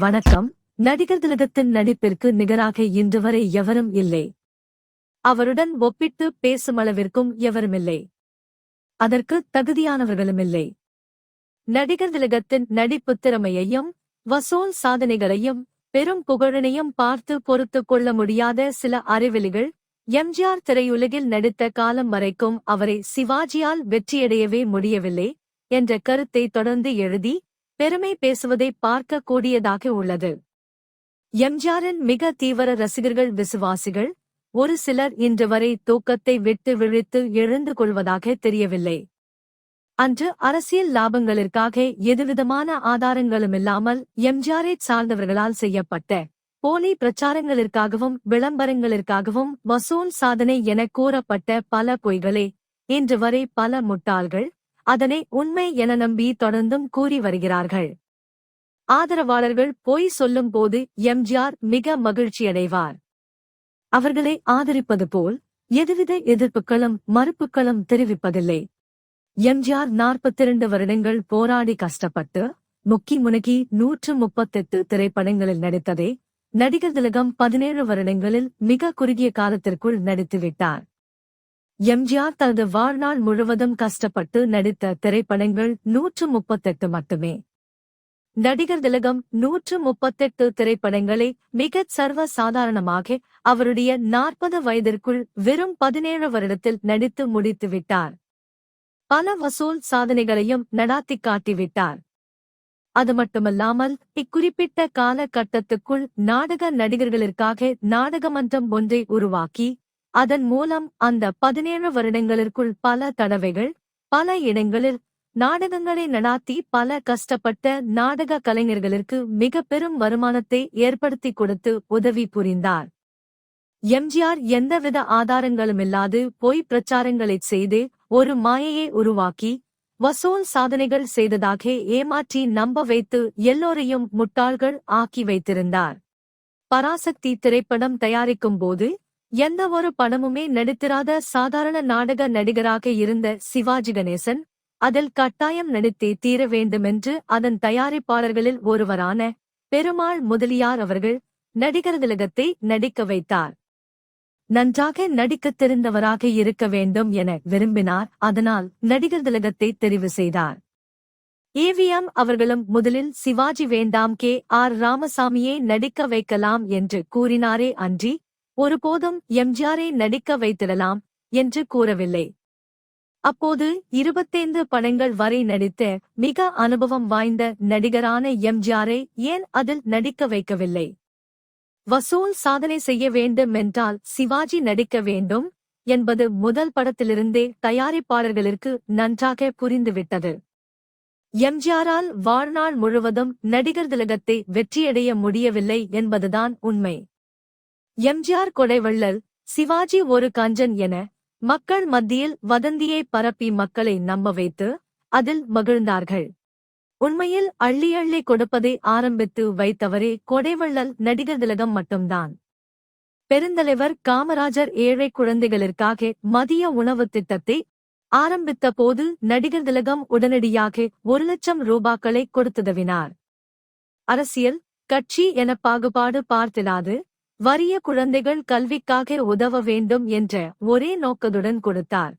வணக்கம். நடிகர் திலகத்தின் நடிப்பிற்கு நிகராக இன்று வரை எவரும் இல்லை. அவருடன் ஒப்பிட்டு பேசுமளவிற்கும் எவருமில்லை அதற்கு தகுதியானவர்களுமில்லை நடிகர் திலகத்தின் நடிப்பு திறமையையும் வசூல் சாதனைகளையும் பெரும் புகழனையும் பார்த்து பொறுத்துக் கொள்ள முடியாத சில அறிவெளிகள் எம்ஜிஆர் திரையுலகில் நடித்த காலம் வரைக்கும் அவரை சிவாஜியால் வெற்றியடையவே முடியவில்லை என்ற கருத்தை தொடர்ந்து எழுதி பெருமை பேசுவதை பார்க்க கூடியதாக உள்ளது. எம்ஜிஆரின் மிக தீவிர ரசிகர்கள் விசுவாசிகள் ஒரு சிலர் இன்று வரை தூக்கத்தை விட்டு விழித்து எழுந்து கொள்வதாக தெரியவில்லை. அன்று அரசியல் லாபங்களிற்காக எதுவிதமான ஆதாரங்களுமில்லாமல் எம்ஜிஆரை சார்ந்தவர்களால் செய்யப்பட்ட போலி பிரச்சாரங்களிற்காகவும் விளம்பரங்களிற்காகவும் வசூல் சாதனை என கூறப்பட்ட பல பொய்களே இன்று வரை பல முட்டாள்கள் அதனை உண்மை என நம்பி தொடர்ந்தும் கூறி வருகிறார்கள். ஆதரவாளர்கள் பொய் சொல்லும் போது எம்ஜிஆர் மிக மகிழ்ச்சியடைவார். அவர்களை ஆதரிப்பது போல் எதுவித எதிர்ப்புகளும் மறுப்புகளும் தெரிவிப்பதில்லை. எம்ஜிஆர் நாற்பத்திரண்டு வருடங்கள் போராடி கஷ்டப்பட்டு முக்கி முனகி நூற்று முப்பத்தெட்டு திரைப்படங்களில் நடித்ததே நடிகர் திலகம் பதினேழு வருடங்களில் மிக குறுகிய காலத்திற்குள் நடித்துவிட்டார். எம்ஜிஆர் தனது வாழ்நாள் முழுவதும் கஷ்டப்பட்டு நடித்த திரைப்படங்கள் நூற்று முப்பத்தெட்டு மட்டுமே. நடிகர் திலகம் நூற்று முப்பத்தெட்டு திரைப்படங்களை மிகச் சர்வ சாதாரணமாக அவருடைய நாற்பது வயதிற்குள் வெறும் பதினேழு வருடத்தில் நடித்து முடித்துவிட்டார் பல வசூல் சாதனைகளையும் நடாத்திக் காட்டிவிட்டார் அது மட்டுமல்லாமல் இக்குறிப்பிட்ட காலகட்டத்துக்குள் நாடக நடிகர்களிற்காக நாடகமன்றம் ஒன்றை உருவாக்கி அதன் மூலம் அந்த பதினேழு வருடங்களிற்குள் பல தடவைகள் பல இடங்களில் நாடகங்களை நடாத்தி பல கஷ்டப்பட்ட நாடக கலைஞர்களுக்கு மிக பெரும் வருமானத்தை ஏற்படுத்திக் கொடுத்து உதவி புரிந்தார். எம்ஜிஆர் எந்தவித ஆதாரங்களுமில்லாது பொய் பிரச்சாரங்களைச் செய்து ஒரு மாயையை உருவாக்கி வசூல் சாதனைகள் செய்ததாக ஏமாற்றி நம்ப வைத்து எல்லோரையும் முட்டாள்கள் ஆக்கி வைத்திருந்தார். பராசக்தி திரைப்படம் தயாரிக்கும் போது எந்த ஒரு படமுமே நடித்திராத சாதாரண நாடக நடிகராக இருந்த சிவாஜி கணேசன் அதில் கட்டாயம் நடித்தே தீர வேண்டுமென்று அதன் தயாரிப்பாளர்களில் ஒருவரான பெருமாள் முதலியார் அவர்கள் நடிகர் திலகத்தை நடிக்க வைத்தார். நன்றாக நடிக்கத் தெரிந்தவராக இருக்க வேண்டும் என விரும்பினார் அதனால் நடிகர் திலகத்தை தெரிவு செய்தார். ஏவிஎம் அவர்களும் முதலில் சிவாஜி வேண்டாம் கே ஆர் ராமசாமியே நடிக்க வைக்கலாம் என்று கூறினாரே அன்றி ஒருபோதும் எம்ஜிஆரை நடிக்க வைத்திடலாம் என்று கூறவில்லை. அப்போது இருபத்தைந்து படங்கள் வரை நடித்த மிக அனுபவம் வாய்ந்த நடிகரான எம்ஜிஆரை ஏன் அதில் நடிக்க வைக்கவில்லை? வசூல் சாதனை செய்ய வேண்டும் என்றால் சிவாஜி நடிக்க வேண்டும் என்பது முதல் படத்திலிருந்தே தயாரிப்பாளர்களுக்கு நன்றாக புரிந்துவிட்டது. எம்ஜிஆரால் வாழ்நாள் முழுவதும் நடிகர் திலகத்தை வெற்றியடைய முடியவில்லை என்பதுதான் உண்மை. எம்ஜிஆர் கொடைவள்ளல் சிவாஜி ஒரு கஞ்சன் என மக்கள் மத்தியில் வதந்தியை பரப்பி மக்களை நம்ப வைத்து அதில் மகிழ்ந்தார்கள். உண்மையில் அள்ளி அள்ளி கொடுப்பதை ஆரம்பித்து வைத்தவரே கொடைவள்ளல் நடிகர் திலகம் மட்டும்தான். பெருந்தலைவர் காமராஜர் ஏழை குழந்தைகளிற்காக மதிய உணவு திட்டத்தை ஆரம்பித்த போது நடிகர் திலகம் உடனடியாக ஒரு லட்சம் ரூபாக்களை கொடுத்துதவினார். அரசியல் கட்சி என பாகுபாடு பார்த்திடாது வறிய குழந்தைகள் கல்விக்காக உதவ வேண்டும் என்ற ஒரே நோக்கத்துடன் கொடுத்தார்.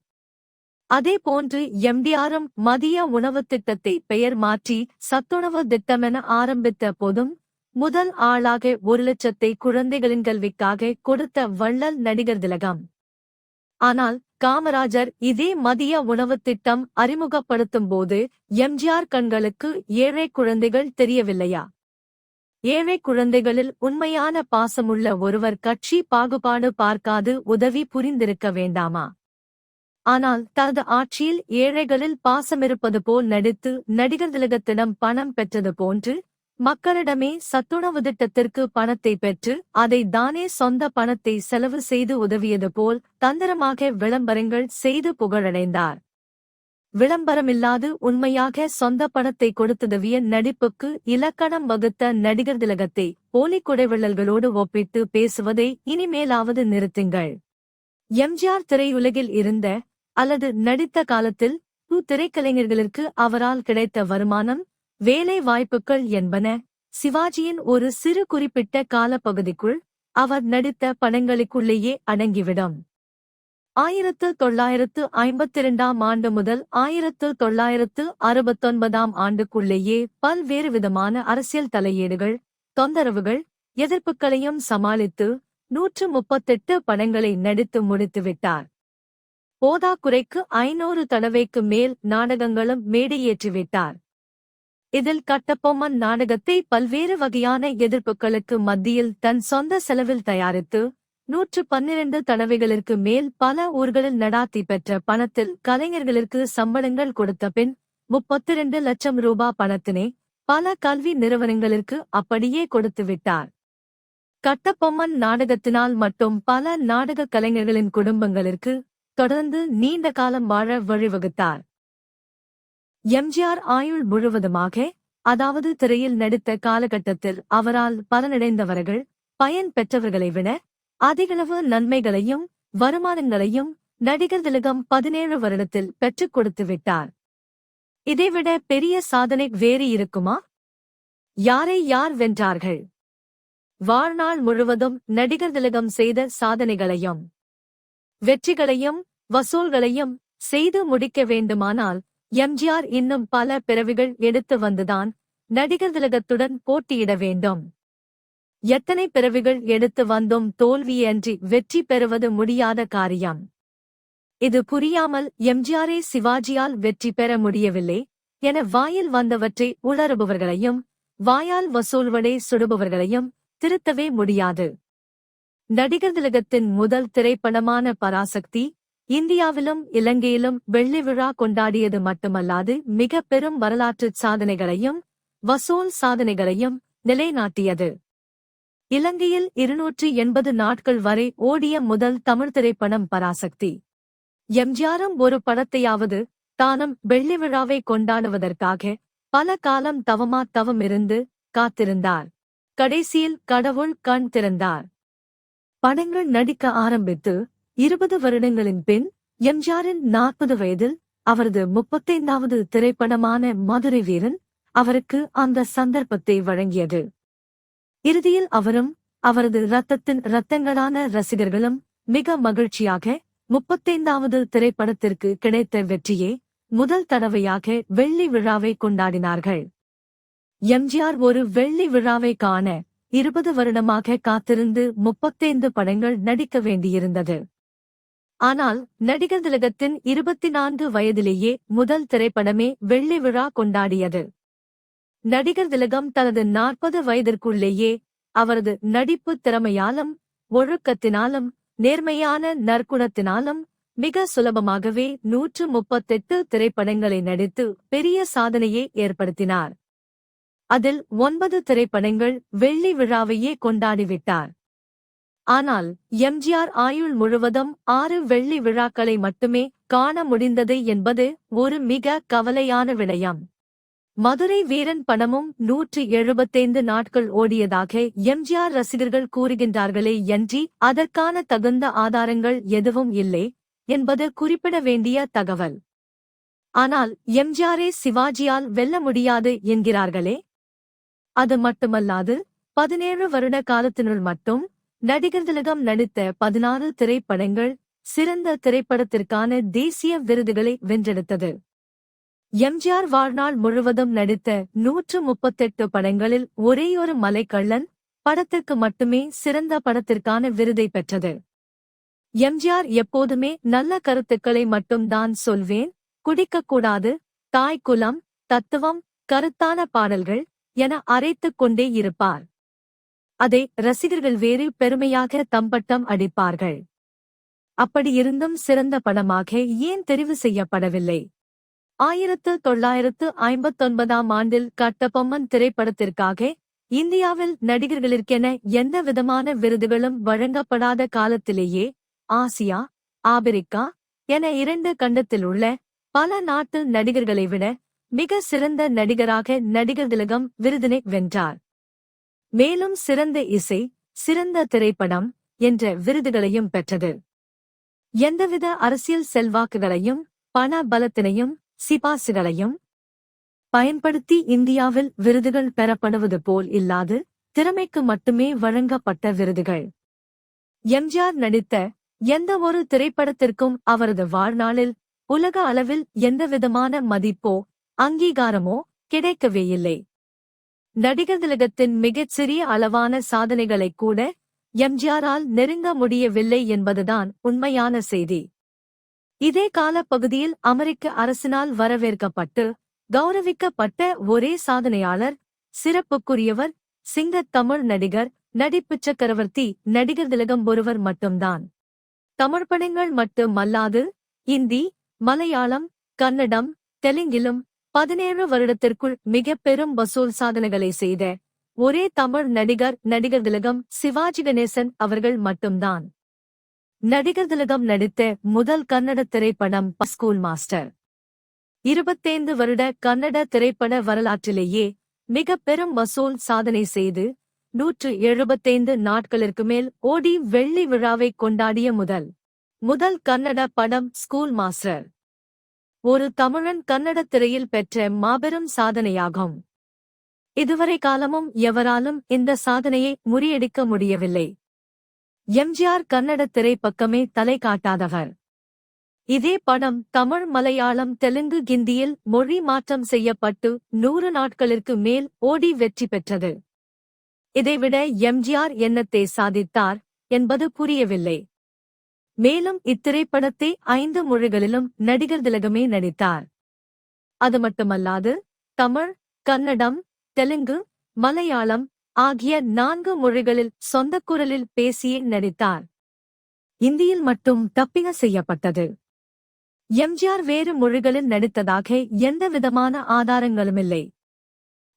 அதே போன்று எம்டிஆரும் மதிய உணவு திட்டத்தை பெயர் மாற்றி சத்துணவு திட்டமென ஆரம்பித்த போதும் முதல் ஆளாக ஒரு லட்சத்தை குழந்தைகளின் கல்விக்காக கொடுத்த வள்ளல் நடிகர் திலகம். ஆனால் காமராஜர் இதே மதிய உணவு திட்டம் அறிமுகப்படுத்தும் போது எம்ஜிஆர் கண்களுக்கு ஏழை குழந்தைகள் தெரியவில்லையா? ஏழை குழந்தைகளில் உண்மையான பாசமுள்ள ஒருவர் கட்சி பாகுபாடு பார்க்காது உதவி புரிந்திருக்க வேண்டாமா? ஆனால் தனது ஆட்சியில் ஏழைகளில் பாசமிருப்பது போல் நடித்து நடிகர் திலகத்திடம் பணம் பெற்றது போன்று மக்களிடமே சத்துணவு திட்டத்திற்கு பணத்தை பெற்று அதை தானே சொந்த பணத்தை செலவு செய்து உதவியது போல் தந்திரமாக விளம்பரங்கள் செய்து புகழடைந்தார். விளம்பரமில்லாது உண்மையாக சொந்த பணத்தை கொடுத்துதவிய நடிப்புக்கு இலக்கணம் வகுத்த நடிகர் திலகத்தை போலி குடைவிழல்களோடு ஒப்பிட்டு பேசுவதை இனிமேலாவது நிறுத்துங்கள். எம்ஜிஆர் திரையுலகில் இருந்த அல்லது நடித்த காலத்தில் திரைக்கலைஞர்களுக்கு அவரால் கிடைத்த வருமானம் வேலை வாய்ப்புகள் என்பன சிவாஜியின் ஒரு சிறு குறிப்பிட்ட காலப்பகுதிக்குள் அவர் நடித்த படங்களுக்குள்ளேயே அடங்கிவிடும். ஆயிரத்து தொள்ளாயிரத்து ஐம்பத்திரண்டாம் ஆண்டு முதல் ஆயிரத்து தொள்ளாயிரத்து அறுபத்தொன்பதாம் ஆண்டுக்குள்ளேயே பல்வேறு விதமான அரசியல் தலையீடுகள் தொந்தரவுகள் எதிர்ப்புகளையும் சமாளித்து நூற்று முப்பத்தெட்டு படங்களை நடித்து முடித்துவிட்டார். போதாக்குறைக்கு ஐநூறு தடவைக்கு மேல் நாடகங்களும் மேடையேற்றிவிட்டார். இதில் கட்டபொம்மன் நாடகத்தை பல்வேறு வகையான எதிர்ப்புகளுக்கு மத்தியில் தன் சொந்த செலவில் தயாரித்து நூற்று பன்னிரண்டு தடவைகளிற்கு மேல் பல ஊர்களில் நடாத்தி பெற்ற பணத்தில் கலைஞர்களுக்கு சம்பளங்கள் கொடுத்த பின் முப்பத்திரண்டு லட்சம் ரூபா பணத்தினை பல கல்வி நிறுவனங்களுக்கு அப்படியே கொடுத்து விட்டார். கட்டபொம்மன் நாடகத்தினால் மட்டும் பல நாடக கலைஞர்களின் குடும்பங்களுக்கு தொடர்ந்து நீண்ட காலம் வாழ வழிவகுத்தார். எம்ஜிஆர் ஆயுள் முழுவதுமாக அதாவது திரையில் நடித்த காலகட்டத்தில் அவரால் பலனடைந்தவர்கள் பயன் பெற்றவர்களை விட அதிகளவு நன்மைகளையும் வருமானங்களையும் நடிகர் திலகம் பதினேழு வருடத்தில் பெற்றுக் கொடுத்து விட்டார். இதைவிட பெரிய சாதனை வேறு இருக்குமா? யாரை யார் வென்றார்கள்? வாழ்நாள் முழுவதும் நடிகர் திலகம் செய்த சாதனைகளையும் வெற்றிகளையும் வசூல்களையும் செய்து முடிக்க வேண்டுமானால் எம்ஜிஆர் இன்னும் பல பிறவிகள் எடுத்து வந்துதான் நடிகர் திலகத்துடன் போட்டியிட வேண்டும். எத்தனை பிறவிகள் எடுத்து வந்தும் தோல்வியன்றி வெற்றி பெறுவது முடியாத காரியம். இது புரியாமல் எம்ஜிஆரே சிவாஜியால் வெற்றி பெற முடியவில்லை. என வாயில் வந்தவற்றை உளறுபவர்களையும் வாயால் வசூல்வடை சுடுபவர்களையும் திருத்தவே முடியாது. நடிகர் திலகத்தின் முதல் திரைப்படமான பராசக்தி இந்தியாவிலும் இலங்கையிலும் வெள்ளி விழா கொண்டாடியது மட்டுமல்லாது மிக பெரும் வரலாற்றுச் சாதனைகளையும் வசூல் சாதனைகளையும் நிலைநாட்டியது. இலங்கையில் இருநூற்றி எண்பது நாட்கள் வரை ஓடிய முதல் தமிழ் திரைப்படம் பராசக்தி. எம்ஜிஆரும் ஒரு படத்தையாவது தானும் வெள்ளி விழாவை கொண்டாடுவதற்காக பல காலம் தவமா தவம் இருந்து காத்திருந்தார். கடைசியில் கடவுள் கண் திறந்தார். படங்கள் நடிக்க ஆரம்பித்து இருபது வருடங்களின் பின் எம்ஜிஆரின் நாற்பது வயதில் அவரது முப்பத்தைந்தாவது திரைப்படமான மதுரை வீரன் அவருக்கு அந்த சந்தர்ப்பத்தை வழங்கியது. இறுதியில் அவரும் அவரது ரத்தத்தின் இரத்தங்களான ரசிகர்களும் மிக மகிழ்ச்சியாக முப்பத்தைந்தாவது திரைப்படத்திற்கு கிடைத்த வெற்றியே முதல் தடவையாக வெள்ளி விழாவை கொண்டாடினார்கள். எம்ஜிஆர் ஒரு வெள்ளி விழாவை காண இருபது வருடமாக காத்திருந்து முப்பத்தைந்து படங்கள் நடிக்க வேண்டியிருந்தது. ஆனால் நடிகர் திலகத்தின் இருபத்தி நான்கு வயதிலேயே முதல் திரைப்படமே வெள்ளி விழா கொண்டாடியது. நடிகர் திலகம் தனது நாற்பது வயதிற்குள்ளேயே அவரது நடிப்பு திறமையாலும் ஒழுக்கத்தினாலும் நேர்மையான நற்குணத்தினாலும் மிக சுலபமாகவே நூற்று முப்பத்தெட்டு திரைப்படங்களை நடித்து பெரிய சாதனையை ஏற்படுத்தினார். அதில் ஒன்பது திரைப்படங்கள் வெள்ளி விழாவையே கொண்டாடிவிட்டார். ஆனால் எம்ஜிஆர் ஆயுள் முழுவதும் ஆறு வெள்ளி விழாக்களை மட்டுமே காண முடிந்தது என்பது ஒரு மிக கவலையான விடயம். மதுரை வீரன் படமும் நூற்றி எழுபத்தைந்து நாட்கள் ஓடியதாக எம்ஜிஆர் ரசிகர்கள் கூறுகின்றார்களே என்றி அதற்கான தகுந்த ஆதாரங்கள் எதுவும் இல்லை என்பது குறிப்பிட வேண்டிய தகவல். ஆனால் எம்ஜிஆரே சிவாஜியால் வெல்ல முடியாது என்கிறார்களே? அது மட்டுமல்லாது பதினேழு வருட காலத்தினுள் மட்டும் நடிகர் திலகம் நடித்த பதினாறு திரைப்படங்கள் சிறந்த திரைப்படத்திற்கான தேசிய விருதுகளை வென்றெடுத்தது. எம்ஜிஆர் வாழ்நாள் முழுவதும் நடித்த நூற்று முப்பத்தெட்டு படங்களில் ஒரேயொரு மலைக்கள்ளன் படத்திற்கு மட்டுமே சிறந்த படத்திற்கான விருதை பெற்றது. எம்ஜிஆர் எப்போதுமே நல்ல கருத்துக்களை மட்டும்தான் சொல்வேன். குடிக்கக்கூடாது தாய் குலம் தத்துவம் கருத்தான பாடல்கள் என அரைத்துக் கொண்டே இருப்பார். அதை ரசிகர்கள் வேறு பெருமையாக தம்பட்டம் அடிப்பார்கள். அப்படியிருந்தும் சிறந்த படமாக ஏன் தெரிவு செய்யப்படவில்லை? ஆயிரத்து தொள்ளாயிரத்து ஐம்பத்தொன்பதாம் ஆண்டில் கட்டபொம்மன் திரைப்படத்திற்காக இந்தியாவில் நடிகர்களிற்கென எந்த விதமான விருதுகளும் வழங்கப்படாத காலத்திலேயே ஆசியா ஆபிரிக்கா என இரண்டு கண்டத்தில் உள்ள பல நாட்டு நடிகர்களை விட மிக சிறந்த நடிகராக நடிகர் திலகம் விருதினை வென்றார். மேலும் சிறந்த இசை சிறந்த திரைப்படம் என்ற விருதுகளையும் பெற்றது. எந்தவித அரசியல் செல்வாக்குகளையும் பண பலத்தினையும் சிபாசுகளையும் பயன்படுத்தி இந்தியாவில் விருதுகள் பெறப்படுவது போல் இல்லாது திறமைக்கு மட்டுமே வழங்கப்பட்ட விருதுகள். எம்ஜிஆர் நடித்த எந்த ஒரு திரைப்படத்திற்கும் அவரது வாழ்நாளில் உலக அளவில் எந்தவிதமான மதிப்போ அங்கீகாரமோ கிடைக்கவே இல்லை நடிகர் திலகத்தின் மிகச் சிறிய அளவான சாதனைகளைக் கூட எம்ஜிஆரால் நெருங்க முடியவில்லை என்பதுதான் உண்மையான செய்தி. இதே காலப்பகுதியில் அமெரிக்க அரசினால் வரவேற்கப்பட்டு கௌரவிக்கப்பட்ட ஒரே சாதனையாளர் சிறப்புக்குரியவர் சிங்கத் தமிழ் நடிகர் நடிப்புச் சக்கரவர்த்தி நடிகர் திலகம் ஒருவர் மட்டும்தான். தமிழ் படங்கள் மட்டுமல்லாது இந்தி மலையாளம் கன்னடம் தெலுங்கிலும் பதினேழு வருடத்திற்குள் மிக பெரும் வசூல் சாதனைகளை செய்த ஒரே தமிழ் நடிகர் நடிகர் திலகம் சிவாஜி கணேசன் அவர்கள் மட்டும்தான். நடிகர் திலகம் நடித்த முதல் கன்னட திரைப்படம் ஸ்கூல் மாஸ்டர். இருபத்தைந்து வருட கன்னட திரைப்பட வரலாற்றிலேயே மிக பெரும் வசூல் சாதனை செய்து நூற்று எழுபத்தைந்து நாட்களிற்கு மேல் ஓடி வெள்ளி விழாவை கொண்டாடிய முதல் முதல் கன்னட படம் ஸ்கூல் மாஸ்டர். ஒரு தமிழன் கன்னட திரையில் பெற்ற மாபெரும் சாதனையாகும். இதுவரை காலமும் எவராலும் இந்த சாதனையை முறியடிக்க முடியவில்லை. எம்ஜிஆர் கன்னட திரைப்பக்கமே தலை காட்டாதவர். இதே படம் தமிழ் மலையாளம் தெலுங்கு கிந்தியில் மொழி மாற்றம் செய்யப்பட்டு நூறு நாட்களிற்கு மேல் ஓடி வெற்றி பெற்றது. இதைவிட எம்ஜிஆர் என்னத்தை சாதித்தார் என்பது புரியவில்லை. மேலும் இத்திரைப்படத்தை ஐந்து மொழிகளிலும் நடிகர் திலகமே நடித்தார். அது மட்டுமல்லாது தமிழ் கன்னடம் தெலுங்கு மலையாளம் ஆகிய நான்கு மொழிகளில் சொந்த குரலில் பேசியே நடித்தார். இந்தியில் மட்டும் தப்பிக செய்யப்பட்டது. எம்ஜிஆர் வேறு மொழிகளில் நடித்ததாக எந்த விதமான ஆதாரங்களுமில்லை.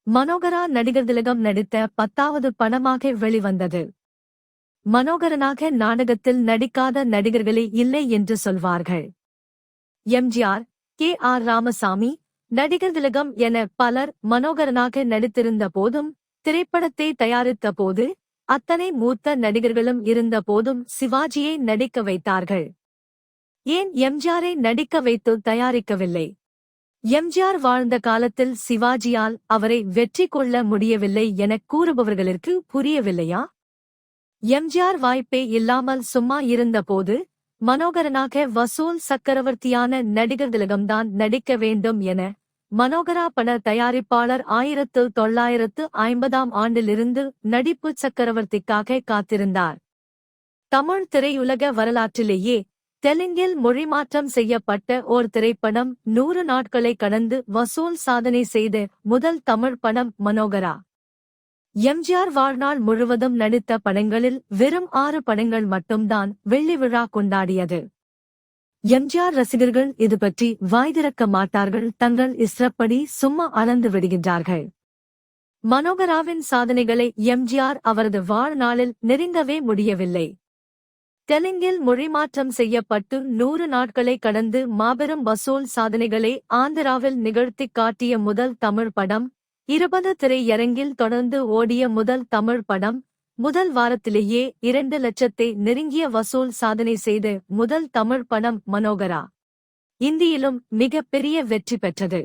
மனோகரா நடிகர் திலகம் நடித்த பத்தாவது படமாக வெளிவந்தது. மனோகரனாக நாடகத்தில் நடிக்காத நடிகர்களே இல்லை என்று சொல்வார்கள். எம்ஜிஆர் கே ஆர் ராமசாமி நடிகர் திலகம் என பலர் மனோகரனாக நடித்திருந்த போதும் திரைப்படத்தை தயாரித்த போது அத்தனை மூத்த நடிகர்களும் இருந்த போதும் சிவாஜியை நடிக்க வைத்தார்கள். ஏன் எம்ஜிஆரை நடிக்க வைத்து தயாரிக்கவில்லை? எம்ஜிஆர் வாழ்ந்த காலத்தில் சிவாஜியால் அவரை வெற்றி கொள்ள முடியவில்லை எனக் கூறுபவர்களுக்கு புரியவில்லையா? எம்ஜிஆர் வாய்ப்பே இல்லாமல் சும்மா இருந்தபோது மனோகரனாக வசூல் சக்கரவர்த்தியான நடிகர் திலகம்தான் நடிக்க வேண்டும் என மனோகரா பட தயாரிப்பாளர் ஆயிரத்து தொள்ளாயிரத்து ஐம்பதாம் ஆண்டிலிருந்து நடிப்பு சக்கரவர்த்திக்காக காத்திருந்தார். தமிழ் திரையுலக வரலாற்றிலேயே தெலுங்கில் மொழிமாற்றம் செய்யப்பட்ட ஓர் திரைப்படம் நூறு நாட்களை கடந்து வசூல் சாதனை செய்த முதல் தமிழ் படம் மனோகரா. எம்ஜிஆர் வாழ்நாள் முழுவதும் நடித்த படங்களில் வெறும் ஆறு படங்கள் மட்டும்தான் வெள்ளி விழா கொண்டாடியது. எம்ஜிஆர் ரசிகர்கள் இது பற்றி வாய் திறக்க மாட்டார்கள். தங்கள் இஸ்ரப்படி சும்மா அளந்து விடுகின்றார்கள். மனோகராவின் சாதனைகளை எம்ஜிஆர் அவரது வாழ்நாளில் நெருங்கவே முடியவில்லை. தெலுங்கில் மொழிமாற்றம் செய்யப்பட்டு நூறு நாட்களை கடந்து மாபெரும் வசூல் சாதனைகளை ஆந்திராவில் நிகழ்த்தி காட்டிய முதல் தமிழ் படம் இருபது திரையரங்கில் தொடர்ந்து ஓடிய முதல் தமிழ் படம் முதல் வாரத்திலேயே இரண்டு லட்சத்தை நெருங்கிய வசூல் சாதனை செய்த முதல் தமிழ் படம் மனோகரா. இந்தியிலும் மிகப்பெரிய வெற்றி பெற்றது.